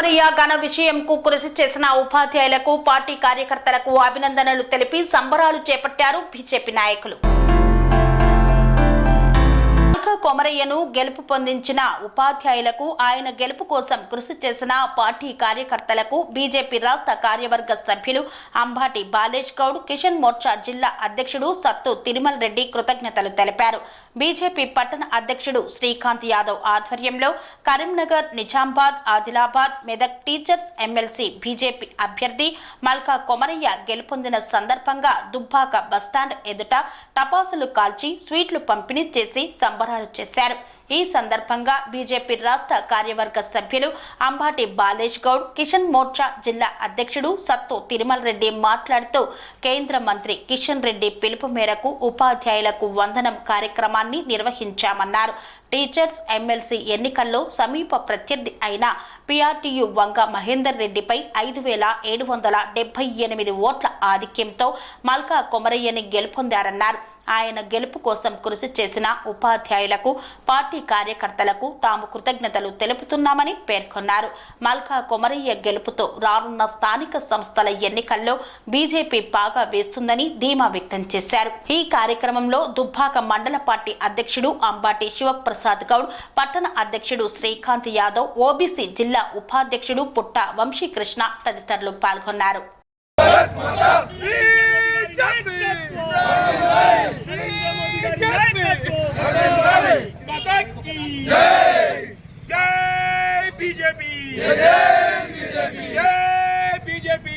కొమరయ్య ఘన విషయంకు కృషి చేసిన ఉపాధ్యాయులకు పార్టీ కార్యకర్తలకు అభినందనలు తెలిపి సంబరాలు చేపట్టారు బీజేపీ నాయకులు. కొమరయ్యను గెలుపు పొందించిన ఉపాధ్యాయులకు ఆయన గెలుపు కోసం కృషి చేసిన పార్టీ కార్యకర్తలకు బీజేపీ రాష్ట్ర కార్యవర్గ సభ్యులు అంబాటి బాలేష్ గౌడ్ కిషన్ మోర్చా జిల్లా అధ్యక్షుడు సత్తు తిరుమల్ రెడ్డి కృతజ్ఞతలు తెలిపారు. బీజేపీ పట్టణ అధ్యక్షుడు శ్రీకాంత్ యాదవ్ ఆధ్వర్యంలో Karimnagar Nizamabad Adilabad Medak teachers MLC BJP అభ్యర్థి మల్కా కొమరయ్య గెలుపొందిన సందర్భంగా దుబ్బాక బస్టాండ్ ఎదుట టపాసులు కాల్చి స్వీట్లు పంపిణీ చేసి సంబరాలు చేశారు. ఈ సందర్భంగా బీజేపీ రాష్ట్ర కార్యవర్గ సభ్యులు అంబాటి బాలేష్ గౌడ్ కిషన్ మోర్చా జిల్లా అధ్యక్షుడు సత్తు తిరుమల రెడ్డి మాట్లాడుతూ కేంద్ర మంత్రి కిషన్ రెడ్డి పిలుపు మేరకు ఉపాధ్యాయులకు వందనం కార్యక్రమాన్ని నిర్వహించామన్నారు. టీచర్స్ ఎమ్మెల్సీ ఎన్నికల్లో సమీప ప్రత్యర్థి అయిన పిఆర్టీయు వంగ మహేందర్ రెడ్డిపై ఐదు వేల ఏడు వందల డెబ్బై ఎనిమిది ఓట్ల ఆధిక్యంతో మల్కా కొమరయ్యని గెలుపొందారన్నారు. ఆయన గెలుపు కోసం కృషి చేసిన ఉపాధ్యాయులకు పార్టీ కార్యకర్తలకు తాము కృతజ్ఞతలు తెలుపుతున్నామని పేర్కొన్నారు. మల్కా కొమరయ్య గెలుపుతో రానున్న స్థానిక సంస్థల ఎన్నికల్లో బీజేపీ బాగా వేస్తుందని ధీమా వ్యక్తం చేశారు. ఈ కార్యక్రమంలో దుబ్బాక మండల పార్టీ అధ్యక్షుడు అంబాటి శివప్రసాద్ గౌడ్ పట్టణ అధ్యక్షుడు శ్రీకాంత్ యాదవ్ ఓబీసీ జిల్లా ఉపాధ్యక్షుడు పుట్ట వంశీకృష్ణ తదితరులు పాల్గొన్నారు. की जय जय बीजेपी जय बीजेपी जय बीजेपी